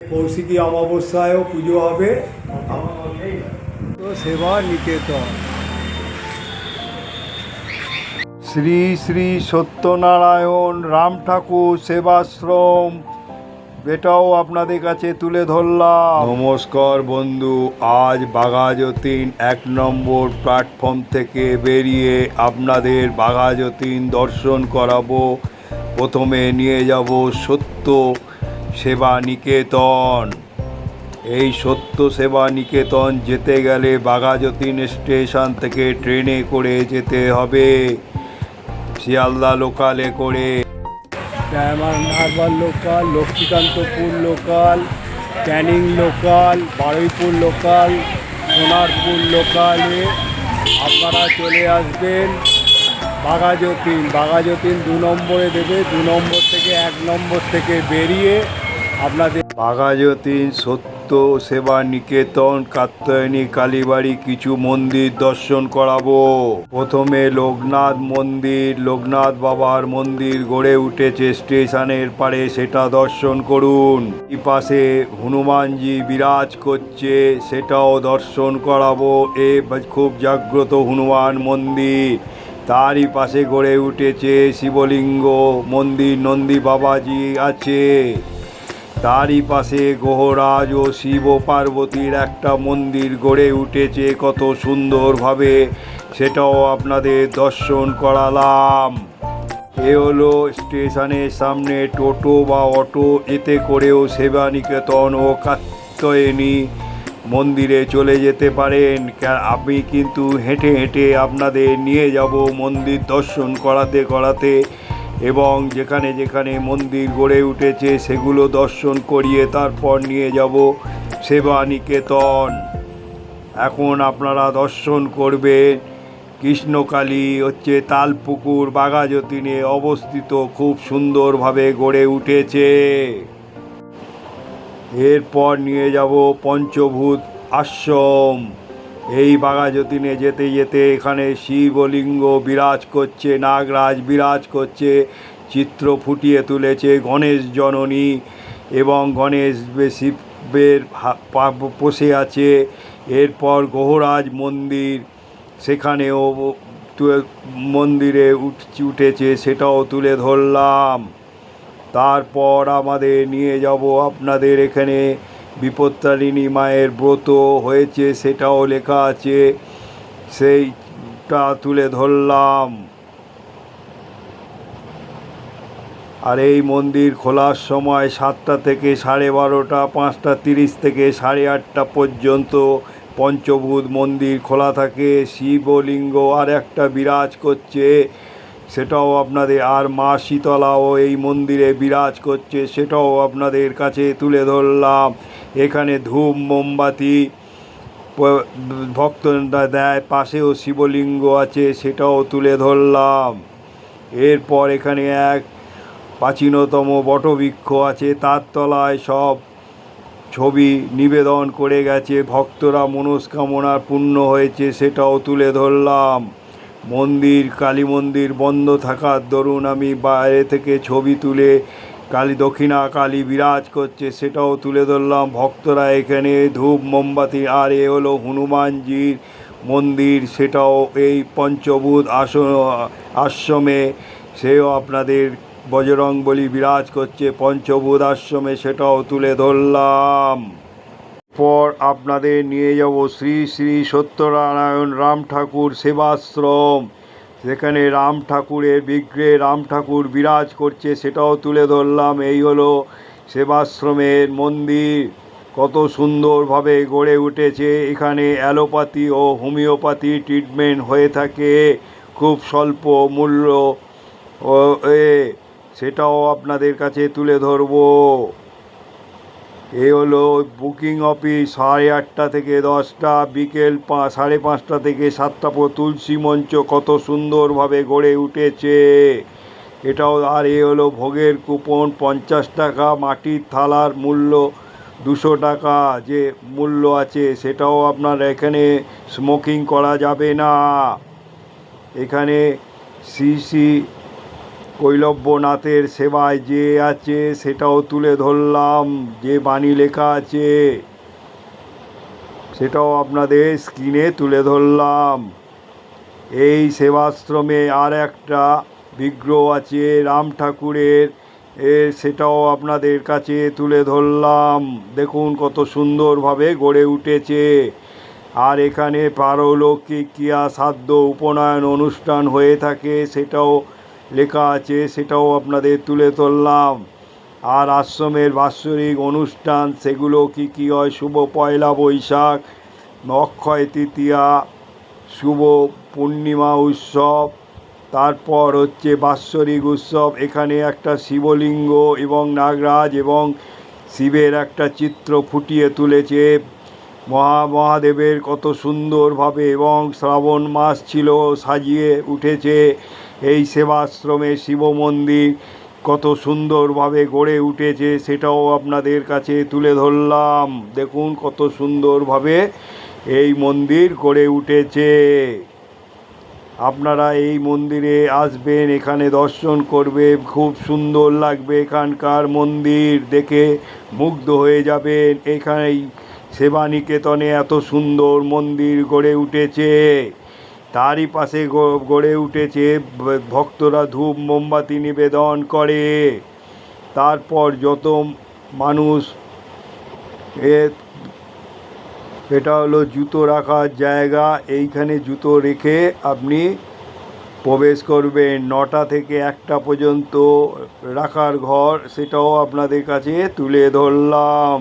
কৌশিকী অমাবস্যায়ও পুজো হবে। তো সেবা নিকেতন। শ্রী শ্রী সত্যনারায়ণ রাম ঠাকুর সেবাশ্রম। এটাও আপনাদের কাছে তুলে ধরলাম। নমস্কার বন্ধু আজ বাঘাযতীন এক নম্বর প্ল্যাটফর্ম থেকে বেরিয়ে আপনাদের বাঘাযতীন দর্শন করাবো। প্রথমে নিয়ে যাব সত্য। সেবা নিকেতন। এই সত্য সেবা নিকেতন যেতে গেলে বাঘাযতীন স্টেশন থেকে ট্রেনে করে যেতে হবে। শিয়ালদা লোকালে করে। Local, Lakshmikantapur local, Canning local, Baruipur local, Sonarpur লোকালে আপনারা চলে আসবেন বাঘাযতীন। বাঘাযতীন দু নম্বরে দেবে, দু নম্বর থেকে এক নম্বর থেকে বেরিয়ে আপনাদের বাঘাযতীন, সত্য সেবা নিকেতন কাত্যায়নী, কালীবাড়ি কিছু মন্দির দর্শন করাবো। প্রথমে লোকনাথ মন্দির, লোকনাথ বাবার মন্দির গড়ে উঠেছে স্টেশনের পারে সেটা দর্শন করুন। পাশে হনুমানজি বিরাজ করছে, সেটাও দর্শন করাবো। এ খুব জাগ্রত হনুমান মন্দির। তারই পাশে গড়ে উঠেছে শিবলিঙ্গ মন্দির, নন্দী বাবাজি আছে। তারই পাশে গ্রহরাজ ও শিব পার্বতীর একটা মন্দির গড়ে উঠেছে, কত সুন্দরভাবে। সেটাও আপনাদের দর্শন করালাম। এ হলো স্টেশনের সামনে টোটো বা অটো, এতে করেও সেবা নিকেতন ও কাত্যায়নী মন্দিরে চলে যেতে পারেন। আমি কিন্তু হেঁটে হেঁটে আপনাদের নিয়ে যাব মন্দির দর্শন করাতে করাতে। এবং যেখানে যেখানে মন্দির গড়ে উঠেছে, সেগুলো দর্শন করিয়ে তারপর নিয়ে যাব সেবা নিকেতন এখন আপনারা দর্শন করবেন, কৃষ্ণকালী হচ্ছে তালপুকুর বাঘাযতীনে অবস্থিত, খুব সুন্দরভাবে গড়ে উঠেছে। এরপর নিয়ে যাব পঞ্চভূত আশ্রম। এই বাঘাযতীনে যেতে যেতে এখানে শিবলিঙ্গ বিরাজ করছে, নাগরাজ বিরাজ করছে, চিত্র ফুটিয়ে তুলেছে গণেশ জননী এবং গণেশ শিবের হা- পা- বসে আছে। এরপর গহরাজ মন্দির, সেখানেও মন্দিরে উঠ- উঠেছে, সেটাও তুলে ধরলাম। তারপর আমাদের নিয়ে যাব আপনাদের এখানে। বিপত্তারিণী মায়ের ব্রত হয়েছে, সেটাও লেখা আছে। সেইটা তুলে ধরলাম। আর এই মন্দির খোলার সময় সাতটা থেকে সাড়ে বারোটা, পাঁচটা তিরিশ থেকে সাড়ে আটটা পর্যন্ত পঞ্চভূত মন্দির খোলা থাকে। শিবলিঙ্গ আর একটা বিরাজ করছে, সেটাও আপনাদের, আর মা শীতলাও এই মন্দিরে বিরাজ করছে, সেটাও আপনাদের কাছে তুলে ধরলাম। এখানে ধূপ মোমবাতি ভক্তরা দেয়, পাশেও শিবলিঙ্গ আছে, সেটাও তুলে ধরলাম। এরপর এখানে এক প্রাচীনতম বটবৃক্ষ আছে, তার তলায় সব ছবি নিবেদন করে গেছে, ভক্তরা মনস্কামনা পূর্ণ হয়েছে, সেটাও তুলে ধরলাম। মন্দির, কালী মন্দির বন্ধ থাকার দরুন আমি বাইরে থেকে ছবি তুলে কালী দক্ষিণা, কালী বিরাজ করছে, সেটাও তুলে ধরলাম। ভক্তরা এখানে ধূপ, মোমবাতি, আর এ হলো হনুমানজির মন্দির, সেটাও এই পঞ্চভূত আসন, আশ্রমে। সেও আপনাদের বজরং বলি বিরাজ করছে, পঞ্চভূত আশ্রমে সেটাও তুলে ধরলাম। পর আপনাদের নিয়ে যাব শ্রী শ্রী সত্যনারায়ণ রাম ঠাকুর সেবাশ্রম। সেখানে রাম ঠাকুরের বিগ্রহে রাম ঠাকুর বিরাজ করছে, সেটাও তুলে ধরলাম। এই হলো সেবাশ্রমের মন্দির। কত সুন্দরভাবে গড়ে উঠেছে। এখানে অ্যালোপ্যাথি ও হোমিওপ্যাথি ট্রিটমেন্ট হয়ে থাকে। খুব স্বল্প মূল্য ও এ, সেটাও আপনাদের কাছে তুলে ধরবো। এ হলো বুকিং অফিস সাড়ে আটটা থেকে দশটা, বিকেল পা, সাড়ে পাঁচটা থেকে সাতটা পর তুলসী মঞ্চ কত সুন্দরভাবে গড়ে উঠেছে। এটাও, আর এ হলো ভোগের কুপন পঞ্চাশ টাকা, মাটির থালার মূল্য দুশো টাকা, যে মূল্য আছে সেটাও আপনার এখানে স্মোকিং করা যাবে না। এখানে সিসি কৈলব্যনাথের সেবায় যে আছে সেটাও তুলে ধরলাম, যে বাণী লেখা আছে, সেটাও আপনাদের স্ক্রিনে তুলে ধরলাম। এই সেবাশ্রমে আর একটা বিগ্রহ আছে রাম ঠাকুরের এ সেটাও আপনাদের কাছে তুলে ধরলাম। দেখুন কত সুন্দরভাবে গড়ে উঠেছে। আর এখানে পারলৌকিক ক্রিয়া সাধ্য উপনয়ন অনুষ্ঠান হয়ে থাকে, সেটাও লেখা আছে, সেটাও আপনাদের তুলে ধরলাম। আর আশ্রমের বাৎসরিক অনুষ্ঠান, সেগুলো কি কি হয়? শুভ পয়লা বৈশাখ, অক্ষয় তৃতীয়া, শুভ পূর্ণিমা উৎসব, তারপর হচ্ছে বাৎসরিক উৎসব। এখানে একটা শিবলিঙ্গ এবং নাগরাজ এবং শিবের একটা চিত্র ফুটিয়ে তুলেছে। মহা, মহাদেবের কত সুন্দরভাবে এবং শ্রাবণ মাস ছিল, সাজিয়ে উঠেছে। এই সেবাশ্রমে শিব মন্দির কত সুন্দরভাবে গড়ে উঠেছে সেটাও আপনাদের কাছে তুলে ধরলাম। দেখুন কত সুন্দরভাবে এই মন্দির গড়ে উঠেছে। আপনারা এই মন্দিরে আসবেন, এখানে দর্শন করবে, খুব সুন্দর লাগবে এখানকার মন্দির দেখে মুগ্ধ হয়ে যাবেন। এখানেই সেবানিকেতনে এত সুন্দর মন্দির গড়ে উঠেছে। তারই পাশে গড়ে উঠেছে ভক্তরা ধূপ, মোমবাতি নিবেদন করে। তারপর যত মানুষ এ, এটা হলো জুতো রাখার জায়গা, এইখানে জুতো রেখে আপনি প্রবেশ করবেন। নটা থেকে একটা পর্যন্ত রাখার ঘর, সেটাও আপনাদের কাছে তুলে ধরলাম।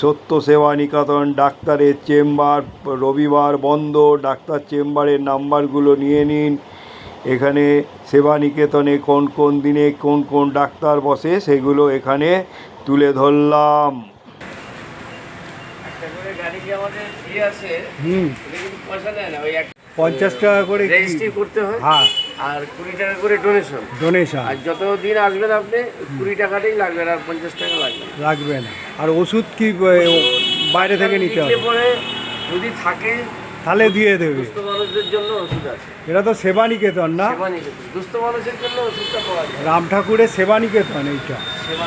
সত্য সেবা নিকেতন ডাক্তারের চেম্বার রবিবার বন্ধ ডাক্তার চেম্বারের নাম্বারগুলো নিয়ে নিন। এখানে সেবা নিকেতনে কোন কোন দিনে কোন কোন ডাক্তার বসে সেগুলো এখানে তুলে ধরলাম। পঞ্চাশ টাকা করে রেজিস্ট্রি করতে হয়? হ্যাঁ। আর কুড়ি টাকা করে ডোনেশন ডোনেশন আর যত দিন আসবেন আপনি কুড়ি টাকাটাই লাগবে আর পঞ্চাশ টাকা লাগবে। লাগবে না। আর ওষুধ কি বাইরে থেকে নিতে হবে? পরে যদি থাকে তাহলে দিয়ে দেবে। দুস্থ মানুষদের জন্য ওষুধ আছে। এটা তো সেবা নিকেতন না? সেবা নিকেতন দুস্থ মানুষের জন্য ওষুধটা পাওয়া যায়। রাম ঠাকুরের সেবা নিকেতন এইটা। সেবা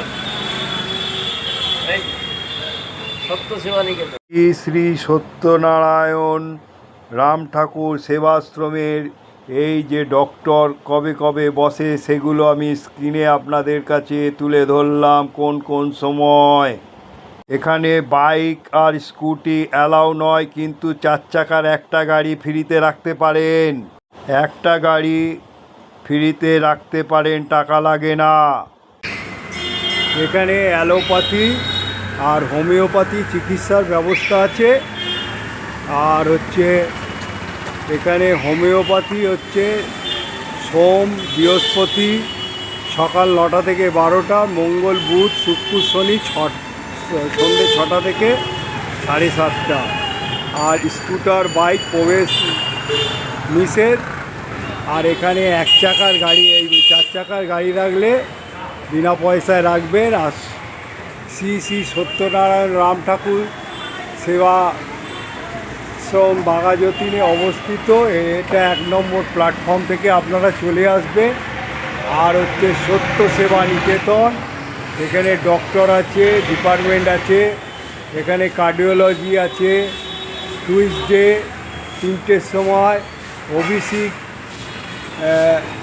সত্য সেবা নিকেতন শ্রী শ্রী সত্যনারায়ণ রাম ঠাকুর সেবাশ্রমের এই যে ডক্টর কবে কবে বসে সেগুলো আমি স্ক্রিনে আপনাদের কাছে তুলে ধরলাম কোন কোন সময়। এখানে বাইক আর স্কুটি অ্যালাউ নয়, কিন্তু চার চাকার একটা গাড়ি ফ্রিতে রাখতে পারেন। একটা গাড়ি ফ্রিতে রাখতে পারেন টাকা লাগে না। এখানে অ্যালোপ্যাথি আর হোমিওপ্যাথি চিকিৎসার ব্যবস্থা আছে। আর হচ্ছে এখানে হোমিওপ্যাথি হচ্ছে সোম, বৃহস্পতি, সকাল নটা থেকে বারোটা, মঙ্গল, বুধ, শুক্র, শনি ছ সন্ধ্যে ছটা থেকে সাড়ে সাতটা। আর স্কুটার, বাইক, প্রবেশ নিষেধ। আর এখানে এক চাকার গাড়ি, এই চার চাকার গাড়ি রাখলে বিনা পয়সায় রাখবেন। আর শ্রী শ্রী সত্যনারায়ণ রাম ঠাকুর সেবা শ্রম বাঘাযতীনে অবস্থিত। এটা এক নম্বর প্ল্যাটফর্ম থেকে আপনারা চলে আসবে আর হচ্ছে সত্য সেবা নিকেতন। এখানে ডক্টর আছে ডিপার্টমেন্ট আছে, এখানে কার্ডিওলজি আছে টুইসডে তিনটের সময় ওবিসি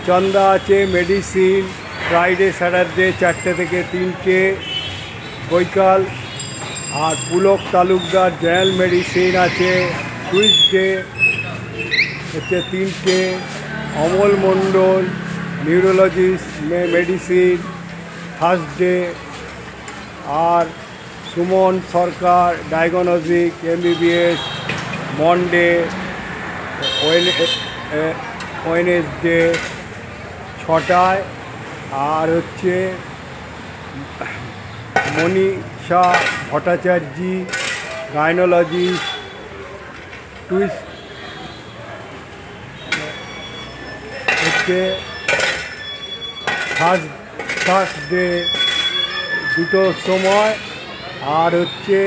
চন্দা আছে মেডিসিন ফ্রাইডে স্যাটারডে চারটে থেকে তিনটে, বৈকাল। আর পুলক তালুকদার জেনারেল মেডিসিন আছে। টুইসডে হচ্ছে তিনটে, অমল মণ্ডল, নিউরোলজিস্ট, মে, মেডিসিন ফার্স্ট ডে আর Suman Sarkar diagnostic MBBS, Monday Wednesday, ছটায়, আর হচ্ছে মনীষা ভট্টাচার্যি গাইনোলজি টুইস হচ্ছে ফার্স্ট থার্সডে দুটোর সময়, আর হচ্ছে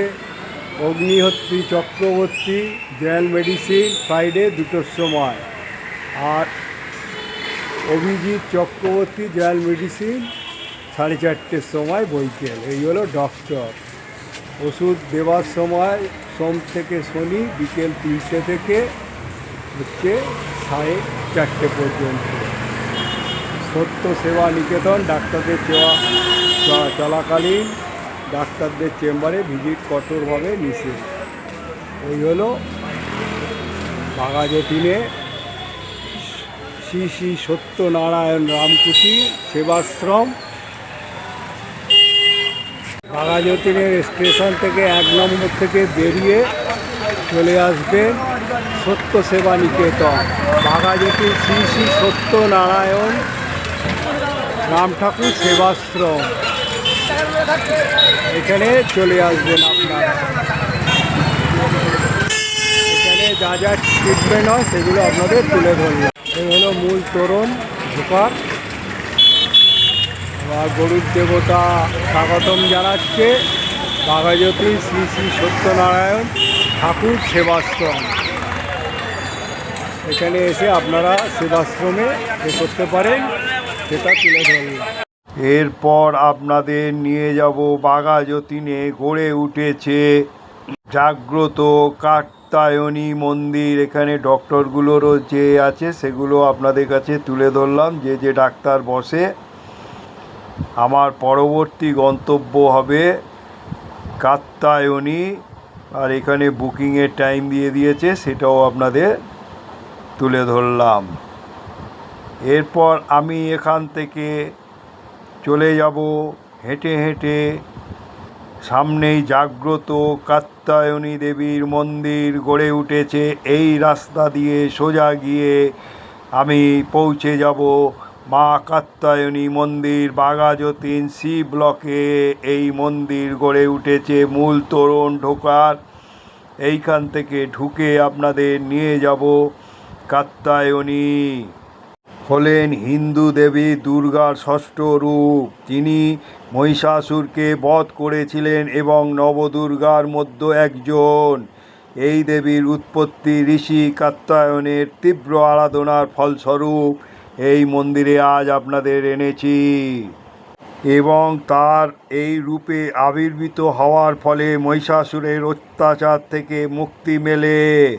Agnihotri, Chakraborty, general medicine Friday দুটোর সময়। আর অভিজিৎ চক্রবর্তী জয়াল মেডিসিন, সাড়ে চারটের সময় বৈকেল। এই হলো ডক্টর ওষুধ দেওয়ার সময় সোম থেকে শনি, বিকেল তিনটে থেকে হচ্ছে সাড়ে চারটে পর্যন্ত। সত্য সেবা নিকেতন, ডাক্তারদের চ- চলাকালীন ডাক্তারদের চেম্বারে ভিজিট কঠোরভাবে নিষেধ। এই হলো বাঘাযতীনে শ্রী শ্রী সত্যনারায়ণ রামকুটি সেবাশ্রম। বাঘাযতীনের স্টেশন থেকে এক নম্বর থেকে বেরিয়ে চলে আসবেন সত্য সেবা নিকেতন। বাঘাযতীন শ্রী শ্রী সত্যনারায়ণ রাম ঠাকুর সেবাশ্রম। এখানে চলে আসবেন আপনারা। এখানে যা যা ট্রিটমেন্ট হয় সেগুলো আপনাদের তুলে ধরলাম এই হলো মূল তোরণ ঢোকার এবার গরুর দেবতা স্বাগতম জানাচ্ছে। বাঘাজ্যোতি শ্রী শ্রী সত্যনারায়ণ ঠাকুর সেবাশ্রম। এখানে এসে আপনারা সেবাশ্রমে এ করতে পারেন, সেটা তুলে ধরলাম। এরপর আপনাদের নিয়ে যাব বাঘা যতীনে গড়ে উঠেছে জাগ্রত কাত্তায়নী মন্দির। এখানে ডক্টরগুলোরও যে আছে সেগুলো আপনাদের কাছে তুলে ধরলাম, যে যে ডাক্তার বসে আমার পরবর্তী গন্তব্য হবে কাত্তায়নী, আর এখানে বুকিংয়ের টাইম দিয়ে দিয়েছে, সেটাও আপনাদের তুলে ধরলাম। এরপর আমি এখান থেকে চলে যাব, হেঁটে হেঁটে সামনেই জাগ্রত কাত্তায়নী দেবীর মন্দির গড়ে উঠেছে। এই রাস্তা দিয়ে সোজা গিয়ে আমি পৌঁছে যাব মা কাত্যায়নী মন্দির বাঘাযতীন সি ব্লকে এই মন্দির গড়ে উঠেছে মূল তোরণ ঢোকার। এইখান থেকে ঢুকে আপনাদের নিয়ে যাব কাত্যায়নী। হলেন হিন্দু দেবী দুর্গার ষষ্ঠ রূপ। যিনি মহিষাসুরকে বধ করেছিলেন এবং নবদুর্গার মধ্যে একজন। এই দেবীর উৎপত্তি ঋষি কাত্যায়নের তীব্র আরাধনার ফলস্বরূপ এই মন্দিরে আজ আপনাদের এনেছি। এবং তার এই রূপে আবির্ভূত হওয়ার ফলে মহিষাসুরের অত্যাচার থেকে মুক্তি মেলে।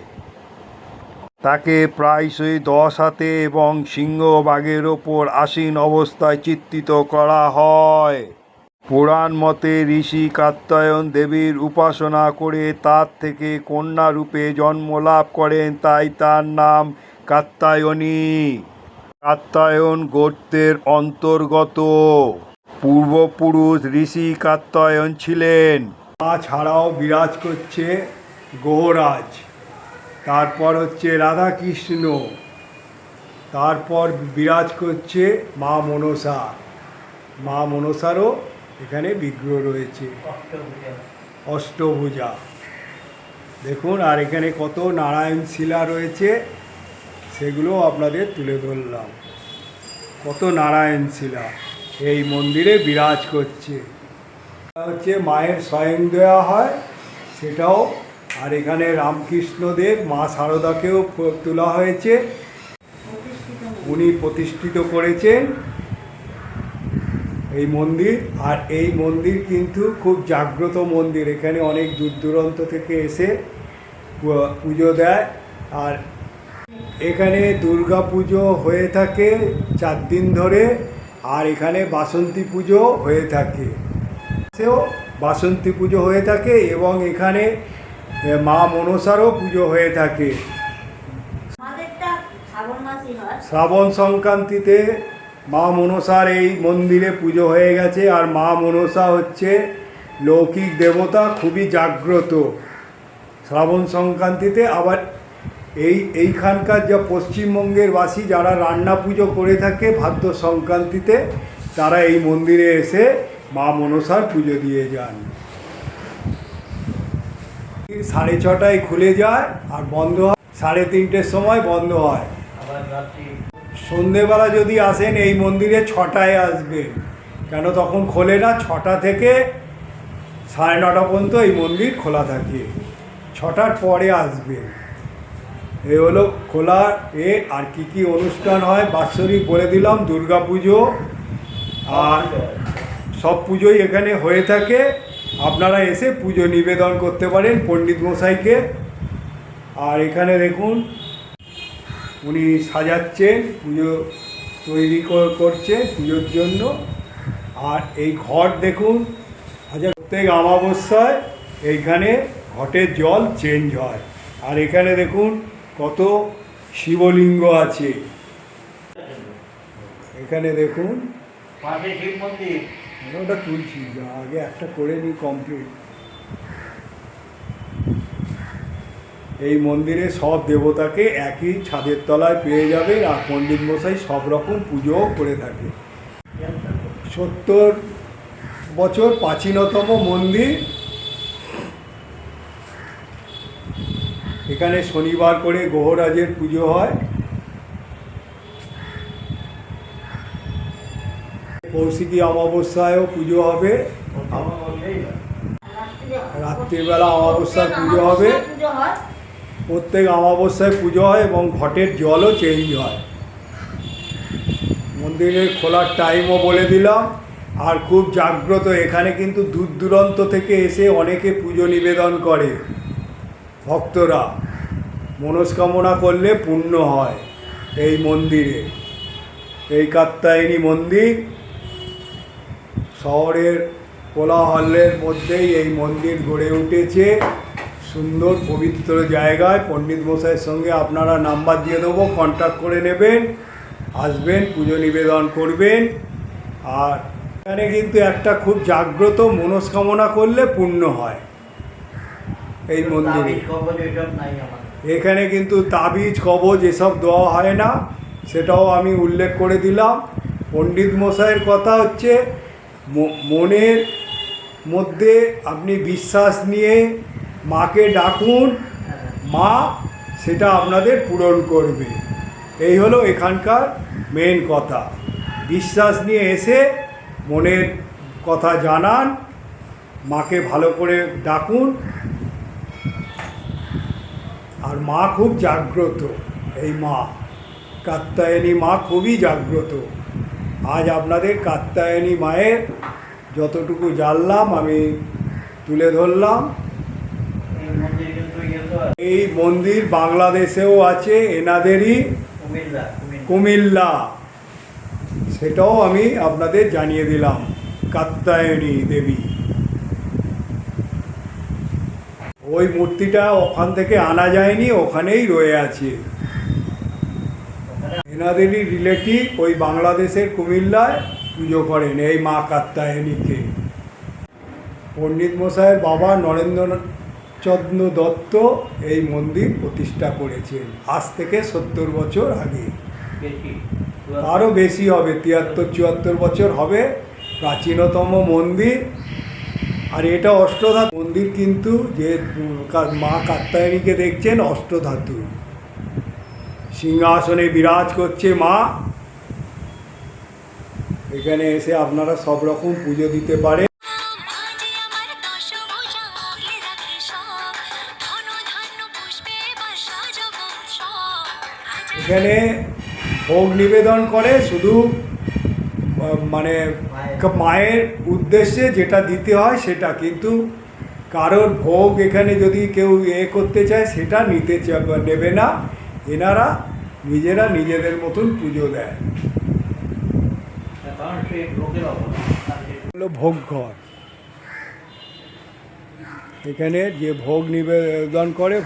তাকে প্রায়শই দশ হাতে এবং সিংহ বাঘের ওপর আসীন অবস্থায় চিত্রিত করা হয়। পুরাণ মতে ঋষি কাত্যায়ন দেবীর উপাসনা করে তার থেকে কন্যা রূপে জন্ম লাভ করেন, তাই তার নাম কাত্যায়নী। কাত্যায়ন গোত্রের অন্তর্গত। পূর্বপুরুষ ঋষি কাত্যায়ন ছিলেন। ছাড়াও বিরাজ করছে গোহরাজ তারপর হচ্ছে রাধাকৃষ্ণ। তারপর বিরাজ করছে মা মনসা। মা মনসারও এখানে বিগ্রহ রয়েছে। অষ্টভুজা। দেখুন আর এখানে কত নারায়ণ শিলা রয়েছে। সেগুলো আপনাদের তুলে ধরলাম। কত নারায়ণ শিলা, এই মন্দিরে বিরাজ করছে। হচ্ছে মায়ের স্বয়ং দেওয়া হয়, সেটাও, আর এখানে রামকৃষ্ণদেব মা শারদাকেও প- তোলা হয়েছে। উনি প্রতিষ্ঠিত করেছেন এই মন্দির, আর এই মন্দির কিন্তু খুব জাগ্রত মন্দির। এখানে অনেক দূর দূরান্ত থেকে এসে পুজো দেয়, আর এখানে দুর্গা পুজো হয়ে থাকে চার দিন ধরে আর এখানে বাসন্তী পুজো হয়ে থাকে। সেও বাসন্তী পুজো হয়ে থাকে এবং এখানে মা মনসারও পুজো হয়ে থাকে। শ্রাবণ সংক্রান্তিতে মা মনসার এই মন্দিরে পুজো হয়ে গেছে আর মা মনসা হচ্ছে লৌকিক দেবতা খুবই জাগ্রত। শ্রাবণ সংক্রান্তিতে আবার এই, এইখানকার যা পশ্চিমবঙ্গের বাসী যারা রান্না পুজো করে থাকে ভাদ্র সংক্রান্তিতে, তারা এই মন্দিরে এসে মা মনসার পুজো দিয়ে যান। সাড়ে ছটায় খুলে যায় আর বন্ধ হয়। সাড়ে তিনটের সময় বন্ধ হয়। সন্ধেবেলা যদি আসেন, এই মন্দিরে ছটায় আসবেন। কেন তখন খোলে না? ছটা থেকে সাড়ে নটা পর্যন্ত এই মন্দির খোলা থাকে। ছটার পরে আসবেন। এই হলো খোলা, এ, আর কি কি অনুষ্ঠান হয়? বাৎসরিক বলে দিলাম, দুর্গা পুজো। আর সব পুজোই এখানে হয়ে থাকে। আপনারা এসে পুজো নিবেদন করতে পারেন পণ্ডিত মশাইকে। আর এখানে দেখুন, উনি সাজাচ্ছেন, পুজো তৈরি কর- করছে পুজোর জন্য। আর এই ঘট দেখুন, হাজার প্রত্যেক অমাবস্যায় এইখানে ঘটের জল চেঞ্জ হয়। আর এখানে দেখুন কত শিবলিঙ্গ আছে। এখানে দেখুন। ওটা তুলছি আগে একটা করে নিই কমপ্লিট এই মন্দিরে সব দেবতাকে একই ছাদের তলায় পেয়ে যাবেন আর পণ্ডিত মশাই সব রকম পুজোও করে থাকে। সত্তর বছর প্রাচীনতম মন্দির এখানে শনিবার করে গ্রহরাজের পুজো হয়। কৌশিকী অমাবস্যায়ও পুজো হবে। রাত্রিবেলা অমাবস্যার পুজো হবে। প্রত্যেক অমাবস্যায় পুজো হয় এবং ঘটের জলও চেঞ্জ হয়। মন্দিরের খোলার টাইমও বলে দিলাম। আর খুব জাগ্রত এখানে কিন্তু দূর দূরান্ত থেকে এসে অনেকে পুজো নিবেদন করে। ভক্তরা মনস্কামনা করলে পূর্ণ হয় এই মন্দিরে। এই কাত্তায়নী মন্দির শহরের কোলাহলের মধ্যেই এই মন্দির গড়ে উঠেছে। সুন্দর পবিত্র জায়গায় পণ্ডিত মশাইয়ের সঙ্গে আপনারা নাম্বার দিয়ে দেবো কন্ট্যাক্ট করে নেবেন, আসবেন, পুজো নিবেদন করবেন। আর এখানে কিন্তু একটা খুব জাগ্রত মনস্কামনা করলে পূর্ণ হয়। এই মন্দিরে। এখানে কিন্তু তাবিজ কবজ এসব দেওয়া হয় না সেটাও আমি উল্লেখ করে দিলাম। পণ্ডিত মশাইয়ের কথা হচ্ছে মনের মধ্যে আপনি বিশ্বাস নিয়ে মাকে ডাকুন মা সেটা আপনাদের পূরণ করবে। এই হলো এখানকার মেন কথা। বিশ্বাস নিয়ে এসে মনের কথা জানান মাকে ভালো করে ডাকুন আর মা খুব জাগ্রত। এই মা কাত্তায়নী মা খুবই জাগ্রত। আজ আপনাদের কাত্তায়নী মায়ের যতটুকু জানলাম আমি তুলে ধরলাম। এই মন্দির বাংলাদেশেও আছে এনাদেরই কুমিল্লা সেটাও আমি আপনাদের জানিয়ে দিলাম। কাত্তায়নী দেবী। ওই মূর্তিটা ওখান থেকে আনা যায়নি ওখানেই রয়ে আছে। এনাদেরই রিলেটিভ ওই বাংলাদেশের কুমিল্লায় পুজো করেন এই মা কাত্তায়নীকে পণ্ডিত মশাইয়ের বাবা নরেন্দ্র চন্দ্র দত্ত এই মন্দির প্রতিষ্ঠা করেছেন আজ থেকে সত্তর বছর আগে। আরও বেশি হবে তিয়াত্তর চুয়াত্তর বছর হবে প্রাচীনতম মন্দির। আর এটা অষ্টধাতু। মন্দির কিন্তু যে মা কাত্তায়নীকে দেখছেন অষ্টধাতু। সিংহাসনে বিরাজ করছে মা। এখানে এসে আপনারা সব রকম পুজো দিতে পারে এখানে ভোগ নিবেদন করে শুধু মানে মায়ের উদ্দেশ্যে যেটা দিতে হয় সেটা, কিন্তু কারোর ভোগ এখানে যদি কেউ এ করতে চায় সেটা নিতে নেবে না। এনারা নিজেরা নিজেদের মতন পুজো দেয়। হলো ভোগ ঘর। এখানে যে ভোগ নিবেদন করে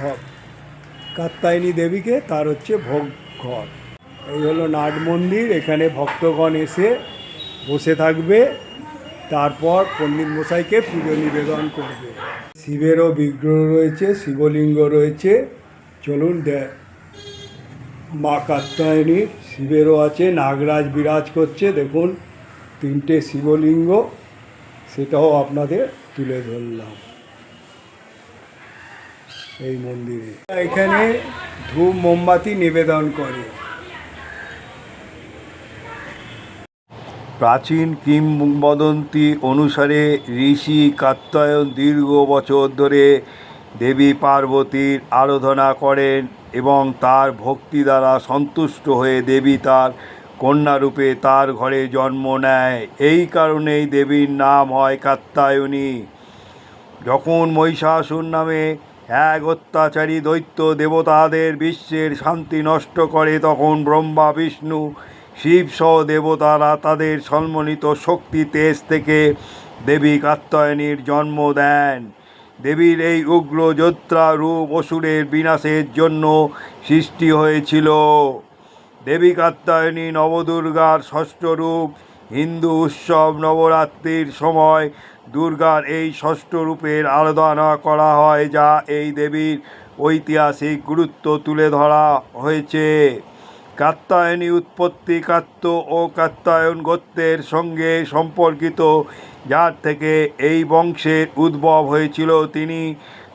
কাত্তায়নী দেবীকে, তার হচ্ছে ভোগ ঘর। এই হলো নাট মন্দির, এখানে ভক্তগণ এসে বসে থাকবে, তারপর পণ্ডিত মশাইকে পুজো নিবেদন করবে। শিবেরও বিগ্রহ রয়েছে, শিবলিঙ্গ রয়েছে। চলুন দে, মা কাত্তায়নী শিবেরও আছে, নাগরাজ বিরাজ করছে। দেখুন, তিনটে শিবলিঙ্গ, সেটাও আপনাদের তুলে ধরলাম। এই মন্দিরে। এখানে ধূপ মোমবাতি নিবেদন করে। প্রাচীন কিংবদন্তি অনুসারে ঋষি কাত্যায়ন দীর্ঘ বছর ধরে দেবী পার্বতীর আরাধনা করেন এবং তার ভক্তি দ্বারা সন্তুষ্ট হয়ে দেবী তার কন্যারূপে তার ঘরে জন্ম নেয়। এই কারণেই দেবীর নাম হয় কাত্তায়নী। যখন মহিষাসুর নামে এক অত্যাচারী দৈত্য দেবতাদের বিশ্বের শান্তি নষ্ট করে, তখন ব্রহ্মা, বিষ্ণু শিব সহ দেবতারা তাদের সম্মানিত শক্তি তেজ থেকে দেবী কাত্যায়নীর জন্ম দেন। দেবীর এই উগ্র যোত্রা রূপ অসুরের বিনাশের জন্য সৃষ্টি হয়েছিল। দেবী কাত্যায়নী নবদুর্গার ষষ্ঠ রূপ হিন্দু উৎসব নবরাত্রির সময় দুর্গার এই ষষ্ঠ রূপের আরাধনা করা হয়, যা এই দেবীর ঐতিহাসিক গুরুত্ব তুলে ধরা হয়েছে। কাত্যায়নী উৎপত্তি কাত্য ও কাত্যায়ন গোত্রের সঙ্গে সম্পর্কিত, যার থেকে এই বংশের উদ্ভব হয়েছিল তিনি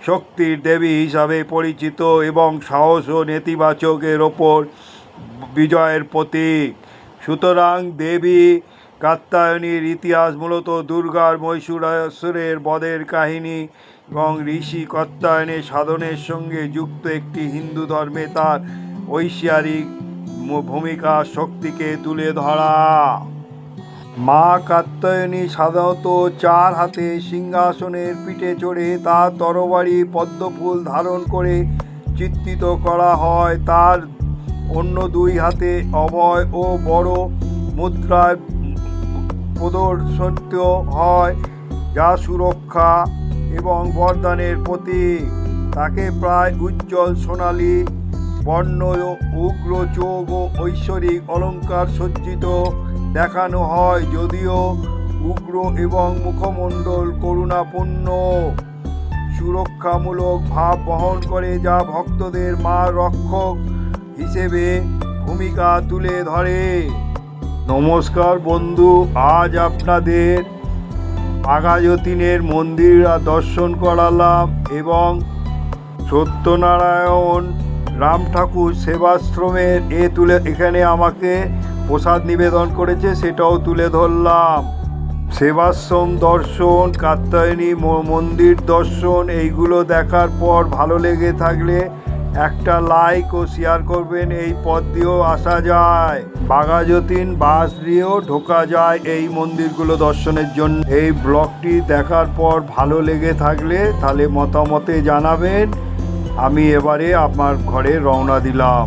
শক্তির দেবী হিসাবে পরিচিত এবং সাহস ও নেতিবাচকের ওপর বিজয়ের প্রতীক। সুতরাং দেবী কাত্যায়নীর ইতিহাস মূলত দুর্গার মহীশূরাসুরের বধের কাহিনী এবং ঋষি কাত্যায়নের সাধনের সঙ্গে যুক্ত একটি হিন্দু ধর্মে তার ঐশ্বরিক ভূমিকা শক্তিকে তুলে ধরা। মা কাত্যায়নী সাধারণত চার হাতে সিংহাসনের পিঠে চড়ে তার তরবারি পদ্মফুল ধারণ করে চিত্রিত করা হয়। তার অন্য দুই হাতে অভয় ও বড় মুদ্রার প্রদর্শিত হয় যা সুরক্ষা এবং বরদানের প্রতীক। তাকে প্রায় উজ্জ্বল সোনালী বর্ণ উগ্র চোখ ও ঐশ্বরিক অলঙ্কার সজ্জিত। দেখানো হয় যদিও উগ্র এবং মুখমণ্ডল করুণাপূর্ণ। সুরক্ষামূলক ভাব বহন করে যা ভক্তদের মা রক্ষক হিসেবে ভূমিকা তুলে ধরে। নমস্কার বন্ধু, আজ আপনাদের আগাযতীনের মন্দির দর্শন করালাম এবং সত্যনারায়ণ রাম ঠাকুর সেবাশ্রমের এ তুলে, এখানে আমাকে প্রসাদ নিবেদন করেছে, সেটাও তুলে ধরলাম। সেবাশ্রম দর্শন, কাত্যায়নী মন্দির দর্শন, এইগুলো দেখার পর ভালো লেগে থাকলে একটা লাইক ও শেয়ার করবেন, এই পথ দিয়েও আসা যায়। বাঘাযতীন বাস দিয়েও ঢোকা যায় এই মন্দিরগুলো দর্শনের জন্য। এই ব্লগটি দেখার পর ভালো লেগে থাকলে তাহলে মতামতে জানাবেন। আমি এবারে আমার ঘরে রওনা দিলাম।